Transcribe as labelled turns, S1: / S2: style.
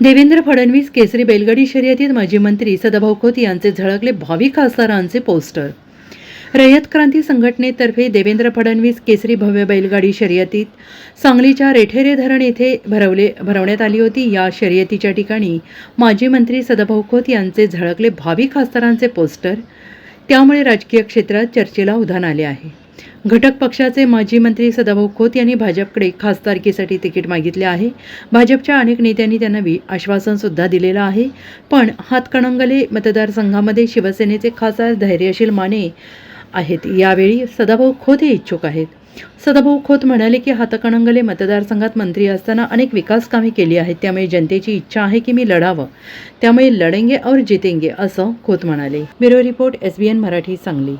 S1: देवेंद्र फडणवीस केसरी बैलगाडी शर्यतीत माजी मंत्री सदाभाऊ खोत यांचे झळकले भावी खासदारांचे पोस्टर. रयत क्रांती संघटनेतर्फे देवेंद्र फडणवीस केसरी भव्य बैलगाडी शर्यतीत सांगलीच्या रेठेरे धरण येथे भरवले भरवण्यात आली होती. या शर्यतीच्या ठिकाणी माजी मंत्री सदाभाऊ खोत यांचे झळकले भावी खासदारांचे पोस्टर. त्यामुळे राजकीय क्षेत्रात चर्चेला उधाण आले आहे. घटक पक्षाचे माजी मंत्री सदाभाऊ खोत यांनी भाजपकडे खासदारकीसाठी तिकीट मागितले आहे. भाजपच्या अनेक नेत्यांनी त्यांना वि आश्वासनसुद्धा दिलेलं आहे. पण हातकणंगले मतदारसंघामध्ये शिवसेनेचे खासदार धैर्यशील माने आहेत. यावेळी सदाभाऊ खोत हे इच्छुक आहेत. सदाभाऊ खोत म्हणाले की हातकणंगले मतदारसंघात मंत्री असताना अनेक विकास कामे केली आहेत. त्यामुळे जनतेची इच्छा आहे की मी लढावं. त्यामुळे लढेंगे और जितेंगे असं खोत म्हणाले. Bureau report S B N Marathi Sangli.